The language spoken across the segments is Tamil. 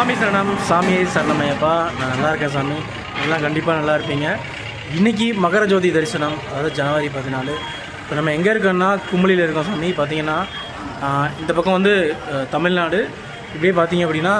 சாமி சரணம் சாமியை சரணமையப்பா. நான் நல்லா இருக்கேன் சாமி. எல்லாம் கண்டிப்பாக நல்லா இருப்பீங்க. இன்றைக்கி மகர ஜோதி தரிசனம் அதாவது ஜனவரி பதினாலு. இப்போ நம்ம எங்கே இருக்கோம்னா கும்பலியில் இருக்கோம் சாமி. பார்த்தீங்கன்னா இந்த பக்கம் வந்து தமிழ்நாடு. இப்படியே பார்த்தீங்க அப்படின்னா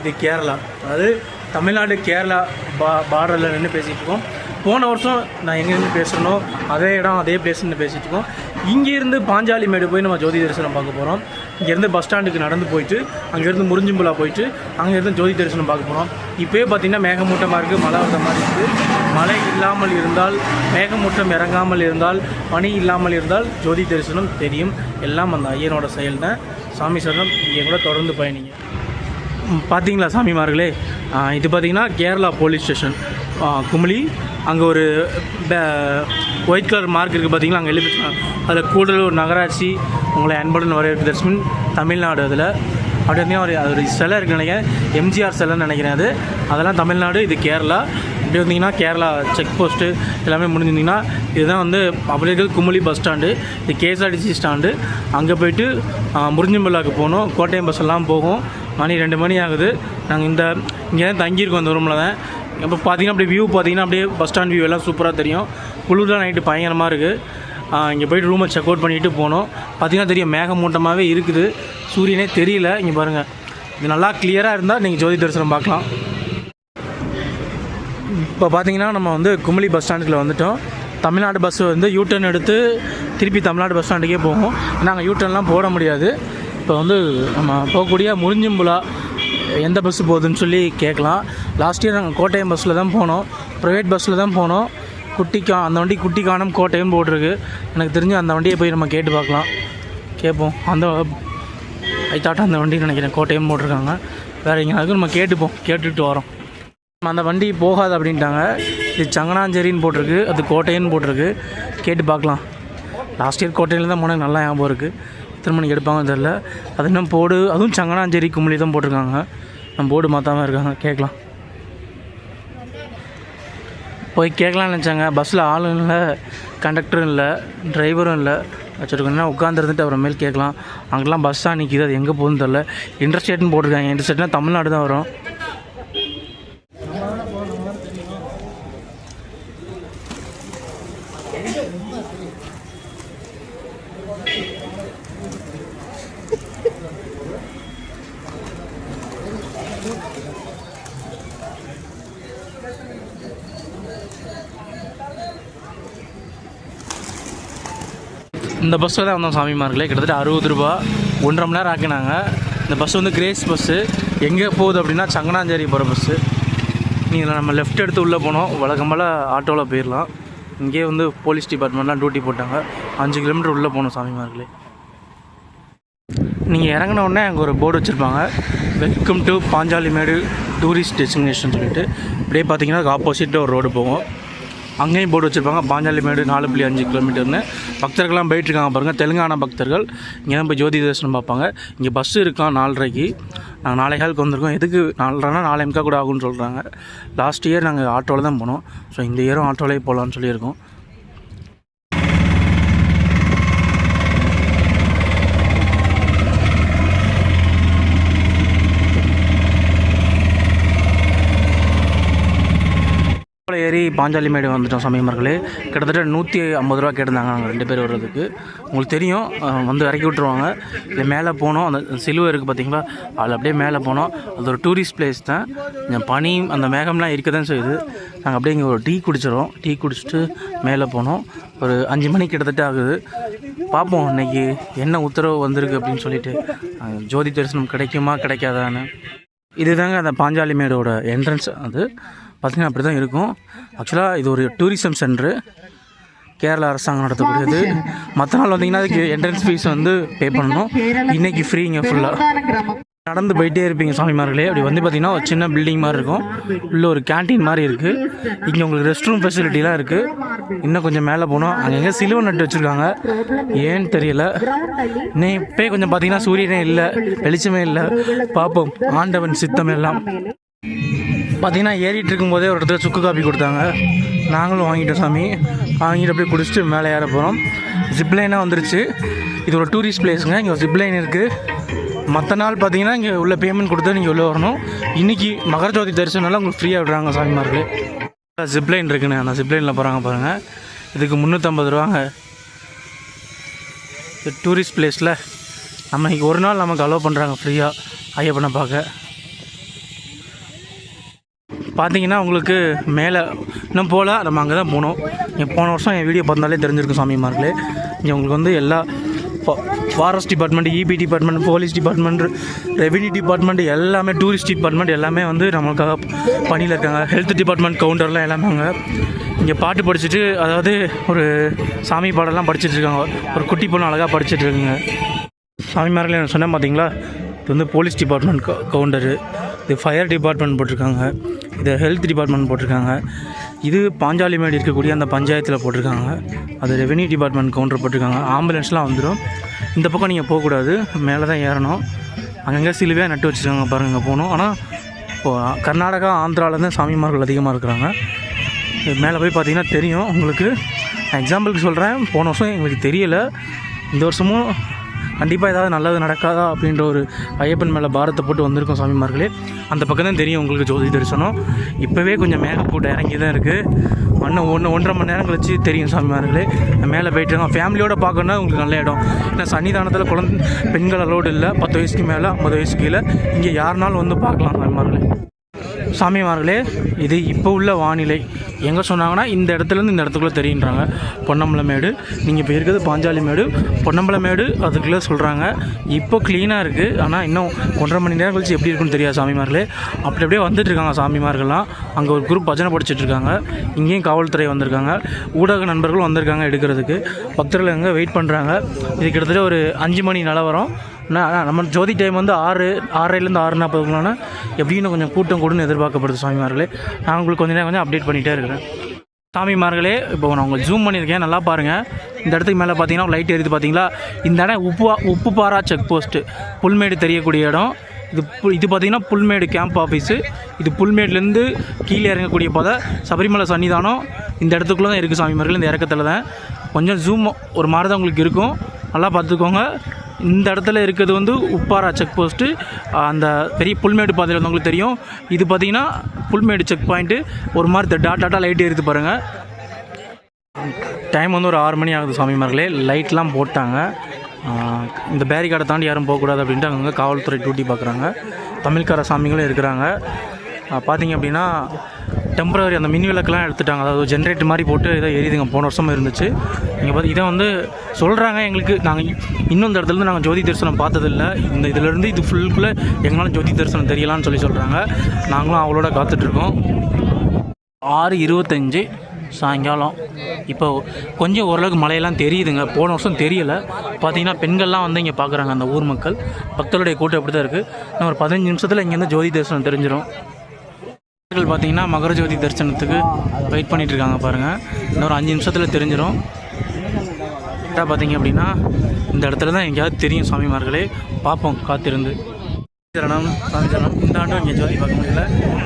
இது கேரளா. அதாவது தமிழ்நாடு கேரளா பா பார்டரில் நின்று பேசிகிட்டு இருக்கோம். போன வருஷம் நான் எங்கேருந்து பேசுகிறனோ அதே இடம் அதே பிளேஸ்ன்னு பேசிகிட்டு இருக்கோம். இங்கேருந்து பாஞ்சாலி மேடு போய் நம்ம ஜோதி தரிசனம் பார்க்க போகிறோம் இங்கேருந்து பஸ் ஸ்டாண்டுக்கு நடந்து போயிட்டு அங்கேருந்து முறிஞ்சும்புலா போயிட்டு அங்கேருந்து ஜோதி தரிசனம் பார்க்க போகிறோம் இப்போயே பார்த்தீங்கன்னா மேகமூட்டமாக இருக்குது மழை வந்த மாதிரி இருக்குது மழை இல்லாமல் இருந்தால் மேகமூட்டம் இறங்காமல் இருந்தால் பனி இல்லாமல் இருந்தால் ஜோதி தரிசனம் தெரியும். எல்லாம் அந்த ஐயனோட செயல் தான் சாமி சரணம் இங்கே கூட தொடர்ந்து பயணிங்க. பார்த்தீங்களா சாமிமார்களே? இது பார்த்திங்கன்னா கேரளா போலீஸ் ஸ்டேஷன். ஆ, அங்கே ஒரு ஒயிட் கலர் மார்க் இருக்குது பார்த்தீங்களா அங்கே எழுதி அதில் கூடலூர் நகராட்சி உங்களை அன்புடன் வரவேற்பு தரிசனம் தமிழ்நாடு அதில். அப்படி ஒரு அது ஒரு சிலை இருக்குன்னு நினைக்கிறேன். எம்ஜிஆர் சிலைன்னு நினைக்கிறேன் அது. அதெல்லாம் தமிழ்நாடு இது கேரளா. இப்படி வந்தீங்கன்னா கேரளா செக் போஸ்ட்டு எல்லாமே முடிஞ்சிருந்தீங்கன்னா இதுதான் வந்து அப்படியே குமுளி பஸ் ஸ்டாண்டு இது கேஎஸ்ஆர்டிசி ஸ்டாண்டு அங்கே போயிட்டு முறிஞ்சம்பல்லாக்கு போகணும். கோட்டயம் பஸ் எல்லாம் போகும். மணி ரெண்டு மணி ஆகுது. நாங்கள் இந்த இங்கே தான் தங்கியிருக்கோம் இந்த ரூமில் தான். இப்போ பார்த்தீங்கன்னா அப்படியே வியூ பார்த்தீங்கன்னா அப்படியே பஸ் ஸ்டாண்ட் வியூ எல்லாம் சூப்பராக தெரியும். குளிர்லாம் நைட்டு பயங்கரமாக இருக்குது இங்கே போயிட்டு ரூமை செக் அவுட் பண்ணிவிட்டு போனோம். பார்த்தீங்கன்னா தெரியும் மேகமூட்டமாகவே இருக்குது. சூரியனே தெரியல. இங்கே பாருங்கள் இது நல்லா கிளியராக இருந்தால் நீங்கள் ஜோதி தரிசனம் பார்க்கலாம். இப்போ பார்த்தீங்கன்னா நம்ம வந்து குமளி பஸ் ஸ்டாண்டுக்குள்ள வந்துட்டோம். தமிழ்நாடு பஸ் வந்து யூட்டர்ன் எடுத்து திருப்பி தமிழ்நாடு பஸ் ஸ்டாண்டுக்கே போகும் நாங்கள் யூட்டர்ன்லாம் போட முடியாது. இப்போ வந்து நம்ம போகக்கூடிய முறிஞ்சும்புலா எந்த பஸ்ஸு போகுதுன்னு சொல்லி கேட்கலாம். லாஸ்ட் இயர் நாங்கள் கோட்டயம் பஸ்ஸில் தான் போனோம். ப்ரைவேட் பஸ்ஸில் தான் போனோம். குட்டிக்கா அந்த வண்டி குட்டி காணும் போட்டிருக்கு. எனக்கு தெரிஞ்சு அந்த வண்டியை போய் நம்ம கேட்டு பார்க்கலாம். கேட்போம். அந்த ஐ தாட் அந்த வண்டி நினைக்கிறேன். கோட்டையும் போட்டிருக்காங்க. வேறு எங்கேயாவது நம்ம கேட்டுப்போம். கேட்டுட்டு வரோம். நம்ம அந்த வண்டி போகாது அப்படின்ட்டாங்க. இது சங்கனாஞ்சேரின்னு போட்டிருக்கு. அது கோட்டைன்னு போட்டிருக்கு. கேட்டு பார்க்கலாம். லாஸ்ட் இயர் கோட்டையில் தான் போனால் நல்லா ஞாபகம் இருக்குது எத்தனை மணிக்கு எடுப்பாங்கன்னு தெரில அது இன்னும் போர்டு அதுவும் சங்கனாஞ்சேரி கும்பலி தான் போட்டிருக்காங்க. நம்ம போர்டு மாற்றாமல் இருக்காங்க. கேட்கலாம். போய் கேட்கலாம்னு நினச்சாங்க. பஸ்ஸில் ஆளும் இல்லை கண்டக்டரும் இல்லை டிரைவரும் இல்லை. வச்சுருக்கோம்னா உட்காந்துருந்துட்டு அப்புறமேல் கேட்கலாம். அங்கெல்லாம் பஸ் தான் நிற்கிது அது எங்கே போகுதுன்னு தெரில இன்டர்ஸ்டேட்னு போட்டிருக்காங்க. இன்டர்ஸ்டேட்னா தமிழ்நாடு தான் வரும். இந்த பஸ்ஸில் தான் வந்தோம் சாமிமார்களே. கிட்டத்தட்ட அறுபது ரூபா ஒன்றரை மணி நேரம் ஆக்கினாங்க. இந்த பஸ் வந்து கிரேஸ் பஸ்ஸு எங்கே போகுது அப்படின்னா சங்கனாஞ்சேரி போகிற பஸ்ஸு நீங்கள் நம்ம லெஃப்ட் எடுத்து உள்ளே போனோம். வழக்கம்போல் ஆட்டோவில் போயிடலாம் இங்கேயே வந்து போலீஸ் டிபார்ட்மெண்ட்லாம் டியூட்டி போட்டாங்க. அஞ்சு கிலோமீட்டர் உள்ளே போகணும் சாமிமார்களே. நீங்கள் இறங்கின உடனே அங்கே ஒரு போர்டு வச்சுருப்பாங்க. Welcome to Panchalimedu tourist destination சொல்லிட்டு. அப்படியே பார்த்தீங்கன்னா ஆப்போசிட்டில் ஒரு ரோடு போகும். அங்கேயும் போர்டு வச்சுருப்பாங்க. பாஞ்சாலிமேடு நாலு புள்ளி அஞ்சு கிலோமீட்டர்னு பக்தர்கள்லாம் போயிட்டுருக்காங்க பாருங்கள் தெலுங்கானா பக்தர்கள். இங்கே தான் போய் ஜோதி தரிசனம் பார்ப்பாங்க. இங்கே பஸ்ஸு இருக்கான் நாலரைக்கு. நாங்கள் நாளை காலுக்கு வந்திருக்கோம். எதுக்கு? நாலரைனா நாளை எம்கா கூட ஆகும்னு சொல்கிறாங்க லாஸ்ட் இயர் நாங்கள் ஆட்டோவில் தான் போனோம். ஸோ இந்த இயரும் ஆட்டோவிலே போகலான்னு சொல்லியிருக்கோம். ஆட்டோவில் ஏறி பாஞ்சாலி மேடு வந்துட்டோம் சமயமர்களே கிட்டத்தட்ட நூற்றி ஐம்பது ரூபா கேட்டிருந்தாங்க நாங்கள் ரெண்டு பேர் வர்றதுக்கு. உங்களுக்கு தெரியும் வந்து இறக்கி விட்ருவாங்க இல்லை மேலே போனோம். அந்த சிலுவை இருக்குது பார்த்தீங்களா அதில் அப்படியே மேலே போனோம். அது ஒரு டூரிஸ்ட் பிளேஸ் தான். பனி அந்த மேகம்லாம் இருக்க தான் செய்யுது. நாங்கள் அப்படியே இங்கே ஒரு டீ குடிச்சிடும் டீ குடிச்சிட்டு மேலே போனோம். ஒரு அஞ்சு மணி கிட்டத்தட்ட ஆகுது. பார்ப்போம் இன்றைக்கி என்ன உத்தரவு வந்திருக்கு அப்படின்னு சொல்லிட்டு. ஜோதி தரிசனம் கிடைக்குமா கிடைக்காதான்னு. இதுதாங்க அந்த பாஞ்சாலி மேடோட என்ட்ரன்ஸ் அது பார்த்திங்கன்னா அப்படி தான் இருக்கும் ஆக்சுவலாக இது ஒரு டூரிசம் சென்டரு கேரளா அரசாங்கம் நடத்தக்கூடியது. மற்ற நாள் வந்தீங்கன்னா அதுக்கு என்ட்ரன்ஸ் ஃபீஸ் வந்து பே பண்ணணும். இன்றைக்கி ஃப்ரீங்க ஃபுல்லாக நடந்து போயிட்டே இருப்பீங்க சாமிமார்களே அப்படி வந்து பார்த்திங்கன்னா ஒரு சின்ன பில்டிங் மாதிரி இருக்கும். உள்ளே ஒரு கேண்டீன் மாதிரி இருக்குது இங்கே உங்களுக்கு ரெஸ்ட் ரூம் ஃபெசிலிட்டிலாம் இருக்குது இன்னும் கொஞ்சம் மேலே போனோம் அங்கங்கே சிலுவை நட்டு வச்சுருக்காங்க. ஏன்னு தெரியல. இன்னும் இப்போ கொஞ்சம் பார்த்தீங்கன்னா சூரியனே இல்லை. வெளிச்சமே இல்லை. பார்ப்போம். ஆண்டவன் சித்தம் எல்லாம். பார்த்தீங்கன்னா ஏறிட்டு இருக்கும்போதே ஒரு இடத்துல சுக்கு காப்பி கொடுத்தாங்க. நாங்களும் வாங்கிட்டோம் சாமி. வாங்கிட்டு அப்படியே குடிச்சிட்டு மேலே ஏற போகிறோம் ஜிப்லைனாக வந்துருச்சு. இது ஒரு டூரிஸ்ட் பிளேஸுங்க இங்கே ஜிப்லைன் இருக்குது மற்ற நாள் பார்த்தீங்கன்னா இங்கே உள்ள பேமெண்ட் கொடுத்து நீங்கள் உள்ளே வரணும். இன்றைக்கி மகர ஜோதி தரிசனம்லாம் உங்களுக்கு ஃப்ரீயாக விடுறாங்க சாமிமார்களே. ஜிப்லைன் இருக்குண்ணே. அந்த ஜிப்லைனில் போகிறாங்க பாருங்கள் இதுக்கு முந்நூற்றம்பது ரூபாங்க. இது டூரிஸ்ட் பிளேஸில் நம்ம இன்றைக்கி ஒரு நாள் நமக்கு அலோவ் பண்ணுறாங்க ஃப்ரீயாக ஐயப்பனை பார்க்க. பார்த்தீங்கன்னா உங்களுக்கு மேலே இன்னும் போகல நம்ம அங்கே தான் போனோம். நீங்கள் போன வருஷம் என் வீடியோ பார்த்தாலே தெரிஞ்சிருக்கும் சாமிமார்களே. இங்கே உங்களுக்கு வந்து எல்லா forest department EB department police department revenue department எல்லாமே டூரிஸ்ட் டிபார்ட்மெண்ட் எல்லாமே வந்து நம்மளுக்காக பணியில் இருக்காங்க. ஹெல்த் டிபார்ட்மெண்ட் கவுண்டர்லாம் எல்லாமே அங்கே. இங்கே பாட்டு படிச்சுட்டு அதாவது ஒரு சாமி பாடலாம் படிச்சுட்டு இருக்காங்க. ஒரு குட்டி பொண்ணு அழகாக படிச்சுட்டு இருக்குங்க. சாமிமார்களே நான் சொன்னேன் பார்த்தீங்களா இது வந்து போலீஸ் டிபார்ட்மெண்ட் கவுண்டரு இது ஃபயர் டிபார்ட்மெண்ட் போட்டிருக்காங்க. இது ஹெல்த் டிபார்ட்மெண்ட் போட்டிருக்காங்க. இது பாஞ்சாலிமேடு இருக்கக்கூடிய அந்த பஞ்சாயத்தில் போட்டிருக்காங்க. அது ரெவென்யூ டிபார்ட்மெண்ட் கவுண்டர் போட்டிருக்காங்க. ஆம்புலன்ஸ்லாம் வந்துடும் இந்த பக்கம் நீங்கள் போகக்கூடாது. மேலே தான் ஏறணும். அங்கங்கே சிலுவையாக நட்டு வச்சுருக்காங்க பாருங்கள் இங்கே போகணும். ஆனால் இப்போது கர்நாடகா ஆந்திராவில் தான் சாமிமார்கள் அதிகமாக இருக்கிறாங்க. மேலே போய் பார்த்தீங்கன்னா தெரியும். உங்களுக்கு நான் எக்ஸாம்பிளுக்கு சொல்கிறேன் போன வருஷம் எங்களுக்கு தெரியலை. இந்த வருஷமும் கண்டிப்பாக ஏதாவது நல்லது நடக்காதா அப்படின்ற ஒரு ஐயப்பன் மேலே பாரத்தை போட்டு வந்திருக்கோம் சாமிமார்களே. அந்த பக்கம் தான் தெரியும் உங்களுக்கு ஜோதி தரிசனம். இப்போவே கொஞ்சம் மேகக்கூட்டம் இறங்கி தான் இருக்குது ஒன்று ஒன்று ஒன்றரை மணி நேரம் கழிச்சு தெரியும் சாமிமார்களே. மேலே போயிட்டு இருக்கோம் ஃபேமிலியோடு பார்க்கணுன்னா உங்களுக்கு நல்ல இடம். ஏன்னா சன்னிதானத்தில் குழந்தை பெண்கள் அலோடு இல்லை. பத்து வயசுக்கு மேலே ஐம்பது வயசு கீழே. இங்கே யாருனாலும் வந்து பார்க்கலாம் சாமிமார்களே. சாமிமார்களே இது இப்போ உள்ள வானிலை. எங்கே சொன்னாங்கன்னா இந்த இடத்துலேருந்து இந்த இடத்துக்குள்ளே தெரியுன்றாங்க. பொன்னம்பலமேடு. நீங்கள் இப்போ இருக்கிறது பாஞ்சாலி மேடு பொன்னம்பலமேடு அதுக்குள்ளே சொல்கிறாங்க இப்போ க்ளீனாக இருக்குது ஆனால் இன்னும் ஒன்றரை மணி நேரம் கழிச்சு எப்படி இருக்குன்னு தெரியாது சாமிமார்களே. அப்படி அப்படியே வந்துட்டுருக்காங்க சாமிமார்கள்லாம். அங்கே ஒரு குரூப் பஜனை படிச்சுட்ருக்காங்க இங்கேயும் காவல்துறை வந்திருக்காங்க. ஊடக நண்பர்களும் வந்திருக்காங்க எடுக்கிறதுக்கு. பக்தர்கள் அங்கே வெயிட் பண்ணுறாங்க இது கிட்டத்தட்ட ஒரு அஞ்சு மணி நிலவரம். நம்ம ஜோதி டைம் வந்து ஆறு ஆறரைலேருந்து ஆறு நாற்பதுக்குள்ளான எப்படின்னு கொஞ்சம் கூட்டம் கூடன்னு எதிர்பார்க்கப்படுது சாமிமார்களே. நான் உங்களுக்கு கொஞ்சம் நேரம் கொஞ்சம் அப்டேட் பண்ணிகிட்டே இருக்கிறேன். சாமிமார்களே இப்போ நான் உங்களுக்கு ஜூம் பண்ணியிருக்கேன். நல்லா பாருங்கள் இந்த இடத்துக்கு மேலே பார்த்தீங்கன்னா லைட் எரியுது பார்த்தீங்களா? இந்த இடம் உப்பு உப்புப்பாரா செக் போஸ்ட்டு புல்மேடு தெரியக்கூடிய இடம். இது பு- இது பார்த்தீங்கன்னா புல்மேடு கேம்ப் ஆஃபீஸு இது புல்மேட்லேருந்து கீழே இறங்கக்கூடிய பாதை. சபரிமலை சன்னிதானம் இந்த இடத்துக்குள்ளே தான் இருக்குது சாமிமார்கள் இந்த இறக்கத்தில் தான். கொஞ்சம் ஜூம் ஒரு மாதிரி தான் உங்களுக்கு இருக்கும். நல்லா பார்த்துக்கோங்க. இந்த இடத்துல இருக்கிறது வந்து உப்பாரா செக் போஸ்ட்டு அந்த பெரிய புல்மேடு பாதையில் வந்தவங்களுக்கு தெரியும். இது பார்த்தீங்கன்னா புல்மேடு செக் பாயிண்ட்டு ஒரு மாதிரி டாட் டாட்டா லைட் எடுத்து பாருங்கள் டைம் வந்து ஒரு ஆறு மணி ஆகுது சாமிமார்களே லைட்லாம் போட்டாங்க. இந்த பேரிகார்டை தாண்டி யாரும் போகக்கூடாது அப்படின்ட்டு அங்கங்கே காவல்துறை டியூட்டி பார்க்குறாங்க தமிழ்கார சாமிகளும் இருக்கிறாங்க. பார்த்தீங்க அப்படின்னா டெம்பரவரி அந்த மின் விளக்கெல்லாம் எடுத்துட்டாங்க. அதாவது ஜென்ரேட்டர் மாதிரி போட்டு இதை எரியுதுங்க. போன வருஷமும் இருந்துச்சு. நீங்கள் பார்த்து இதை வந்து சொல்கிறாங்க எங்களுக்கு. நாங்கள் இன்னும் இந்த இடத்துலருந்து நாங்கள் ஜோதி தரிசனம் பார்த்ததில்ல. இந்த இதிலேருந்து இது ஃபுல்குள்ளே எங்களால் ஜோதி தரிசனம் தெரியலான்னு சொல்லி சொல்கிறாங்க நாங்களும் அவளோட காத்துட்ருக்கோம் ஆறு இருபத்தஞ்சு சாயங்காலம். இப்போ கொஞ்சம் ஓரளவுக்கு மழையெல்லாம் தெரியுதுங்க. போன வருஷம் தெரியலை. பார்த்தீங்கன்னா பெண்கள்லாம் வந்து இங்கே பார்க்குறாங்க அந்த ஊர் மக்கள். பக்தர்களுடைய கூட்டம் அப்படி தான் இருக்குது இன்னும் ஒரு பதினஞ்சு நிமிஷத்தில் இங்கேருந்து ஜோதி தரிசனம் தெரிஞ்சிடும் பக்தர்கள் பார்த்தீங்கன்னா மகரஜோதி தரிசனத்துக்கு வெயிட் பண்ணிகிட்டு இருக்காங்க பாருங்கள் இன்னும் ஒரு அஞ்சு நிமிஷத்தில் தெரிஞ்சிடும் கரெக்டாக பார்த்தீங்க அப்படின்னா இந்த இடத்துல தான் எங்கேயாவது தெரியும் சாமிமார்களே பார்ப்போம் காத்திருந்து. சரணம் சாமி சரணம். இந்த ஆண்டும் இங்கே ஜோதி பார்க்க முடியல.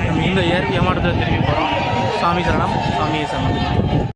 நம்ம இந்த ஏ ஏமாற்றத்தில் திரும்பி போகிறோம் சாமி சரணம் சாமியை சரணம்